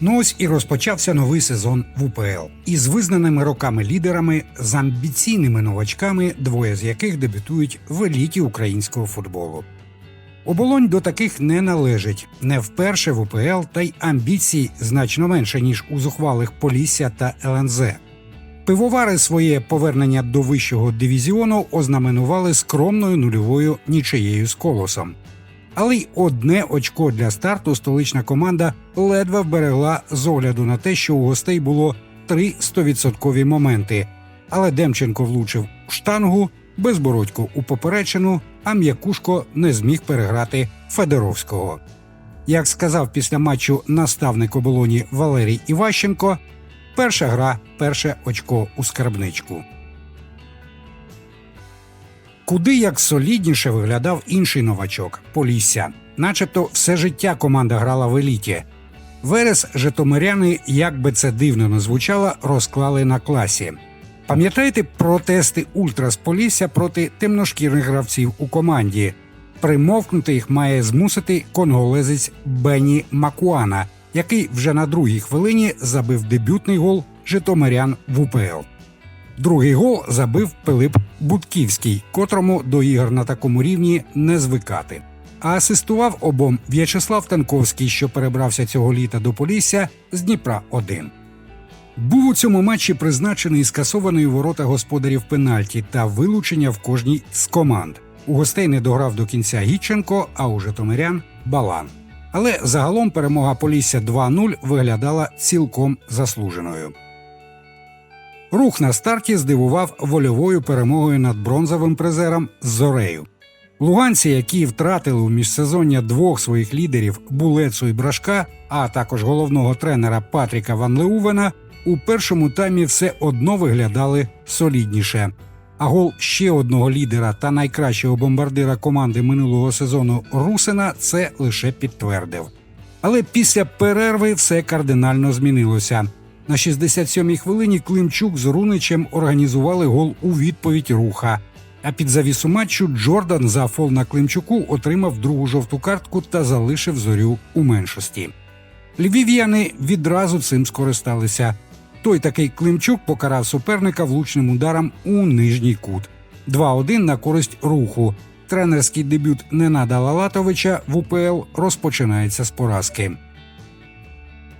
Ну ось і розпочався новий сезон в УПЛ із визнаними роками лідерами, з амбіційними новачками, двоє з яких дебютують в еліті українського футболу. Оболонь до таких не належить не вперше в УПЛ, та й амбіцій значно менше ніж у зухвалих Полісся та ЛНЗ. Пивовари своє повернення до вищого дивізіону ознаменували скромною нульовою нічиєю з колосом. Але й одне очко для старту столична команда ледве вберегла з огляду на те, що у гостей було три стовідсоткові моменти. Але Демченко влучив в штангу, безбородько у поперечину, а м'якушко не зміг переграти Федоровського. Як сказав після матчу наставник оболоні Валерій Іващенко, перша гра, перше очко у скарбничку. Куди як солідніше виглядав інший новачок Полісся. Начебто все життя команда грала в еліті. Верес Житомиряни, як би це дивно не звучало, розклали на класі. Пам'ятаєте протести Ультра з Полісся проти темношкірних гравців у команді? Примовкнути їх має змусити конголезець Бенні Макуана, який вже на другій хвилині забив дебютний гол Житомирян в УПЛ. Другий гол забив Пилип Будківський, котрому до ігор на такому рівні не звикати. А асистував обом В'ячеслав Танковський, що перебрався цього літа до Полісся з Дніпра 1 Був у цьому матчі призначений скасований у ворота господарів пенальті та вилучення в кожній з команд. У гостей не дограв до кінця Гіченко, а у Житомирян Балан. Але загалом перемога Полісся 2-0 виглядала цілком заслуженою. Рух на старті здивував вольовою перемогою над бронзовим призером Зорею. Луганці, які втратили у міжсезоння двох своїх лідерів Булецу і Брашка, а також головного тренера Патріка Ван Леувена, у першому таймі все одно виглядали солідніше. А гол ще одного лідера та найкращого бомбардира команди минулого сезону Русина це лише підтвердив. Але після перерви все кардинально змінилося. На 67-й хвилині Климчук з Руничем організували гол у відповідь руха. А під завісу матчу Джордан за фол на Климчуку отримав другу жовту картку та залишив зорю у меншості. Львів'яни відразу цим скористалися. Той такий Климчук покарав суперника влучним ударом у нижній кут. 2-1 на користь руху. Тренерський дебют Ненада Лалатовича в УПЛ розпочинається з поразки.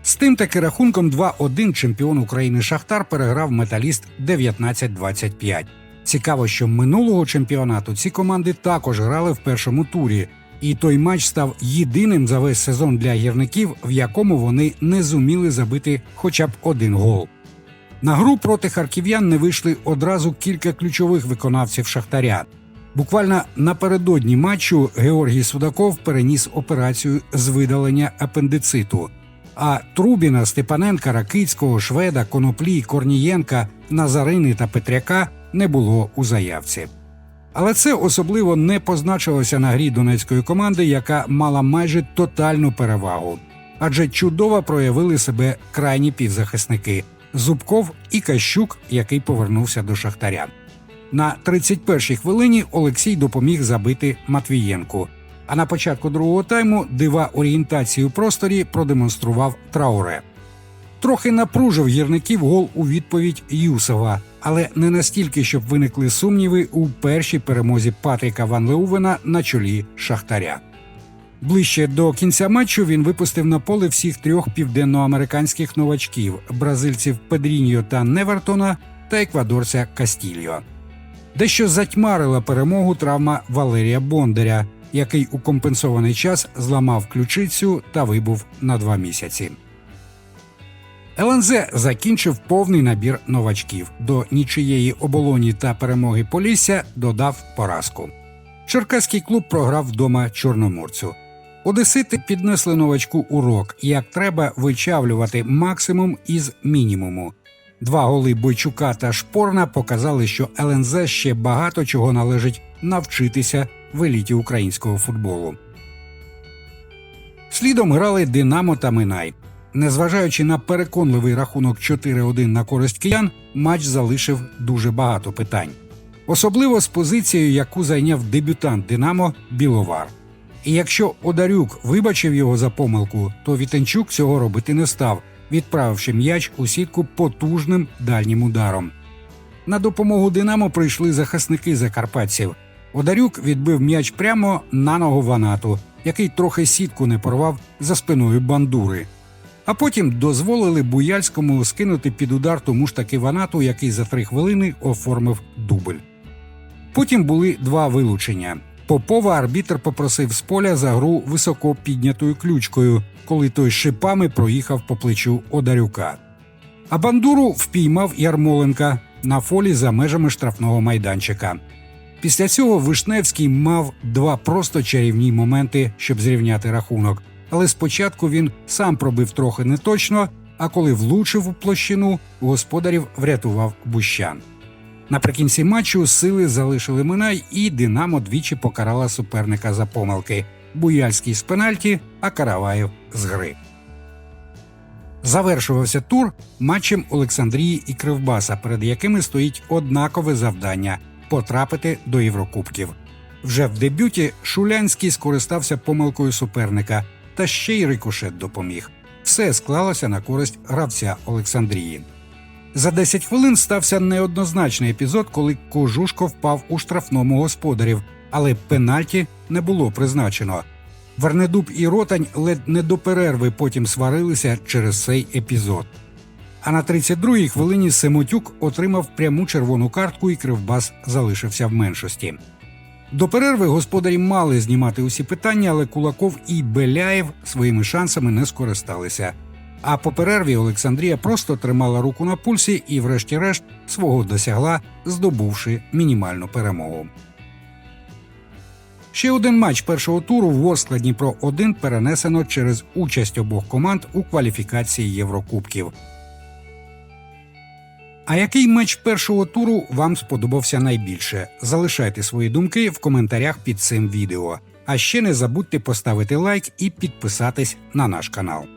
З тим таки рахунком 2-1 чемпіон України Шахтар переграв металіст 19-25. Цікаво, що минулого чемпіонату ці команди також грали в першому турі, і той матч став єдиним за весь сезон для гірників, в якому вони не зуміли забити хоча б один гол. На гру проти харків'ян не вийшли одразу кілька ключових виконавців Шахтаря. Буквально напередодні матчу Георгій Судаков переніс операцію з видалення апендициту. А Трубіна, Степаненка, Ракицького, Шведа, Коноплі, Корнієнка, Назарини та Петряка не було у заявці. Але це особливо не позначилося на грі донецької команди, яка мала майже тотальну перевагу. Адже чудово проявили себе крайні півзахисники Зубков і Кащук, який повернувся до Шахтаря. На 31-й хвилині Олексій допоміг забити Матвієнку. А на початку другого тайму дива орієнтації у просторі продемонстрував Трауре. Трохи напружив гірників гол у відповідь Юсова, але не настільки, щоб виникли сумніви у першій перемозі Патріка Ван Леувена на чолі Шахтаря. Ближче до кінця матчу він випустив на поле всіх трьох південноамериканських новачків бразильців Педріньо та Невертона та еквадорця Кастільо. Дещо затьмарила перемогу травма Валерія Бондаря, який у компенсований час зламав ключицю та вибув на два місяці. ЛНЗ закінчив повний набір новачків. До нічиєї оболоні та перемоги Полісся додав поразку. Черкаський клуб програв вдома чорноморцю. Одесити піднесли новачку урок, як треба вичавлювати максимум із мінімуму. Два голи Бойчука та Шпорна показали, що ЛНЗ ще багато чого належить навчитися в еліті українського футболу. Слідом грали Динамо та Минай. Незважаючи на переконливий рахунок 4-1 на користь киян, матч залишив дуже багато питань, особливо з позицією, яку зайняв дебютант Динамо Біловар. І якщо Одарюк вибачив його за помилку, то Вітенчук цього робити не став, відправивши м'яч у сітку потужним дальнім ударом. На допомогу Динамо прийшли захисники закарпатців. Одарюк відбив м'яч прямо на ногу Ванату, який трохи сітку не порвав за спиною бандури. А потім дозволили Буяльському скинути під удар тому ж таки Ванату, який за три хвилини оформив дубль. Потім були два вилучення. Попова арбітр попросив з поля за гру високо піднятою ключкою, коли той шипами проїхав по плечу Одарюка. А бандуру впіймав Ярмоленка на фолі за межами штрафного майданчика. Після цього Вишневський мав два просто чарівні моменти, щоб зрівняти рахунок. Але спочатку він сам пробив трохи неточно, а коли влучив у площину, господарів врятував Бущан. Наприкінці матчу сили залишили Минай, і Динамо двічі покарала суперника за помилки. Буяльський з пенальті, а Караваєв з гри. Завершувався тур матчем Олександрії і Кривбаса, перед якими стоїть однакове завдання потрапити до Єврокубків. Вже в дебюті Шулянський скористався помилкою суперника, та ще й рикошет допоміг. Все склалося на користь гравця Олександрії. За 10 хвилин стався неоднозначний епізод, коли Кожушко впав у штрафному господарів, але пенальті не було призначено. Вернедуб і Ротань ледь не до перерви потім сварилися через цей епізод. А на 32-й хвилині Семотюк отримав пряму червону картку і Кривбас залишився в меншості. До перерви господарі мали знімати усі питання, але Кулаков і Беляєв своїми шансами не скористалися. А по перерві Олександрія просто тримала руку на пульсі і, врешті-решт, свого досягла, здобувши мінімальну перемогу. Ще один матч першого туру в Ворскла Дніпро 1 перенесено через участь обох команд у кваліфікації Єврокубків. А який матч першого туру вам сподобався найбільше? Залишайте свої думки в коментарях під цим відео. А ще не забудьте поставити лайк і підписатись на наш канал.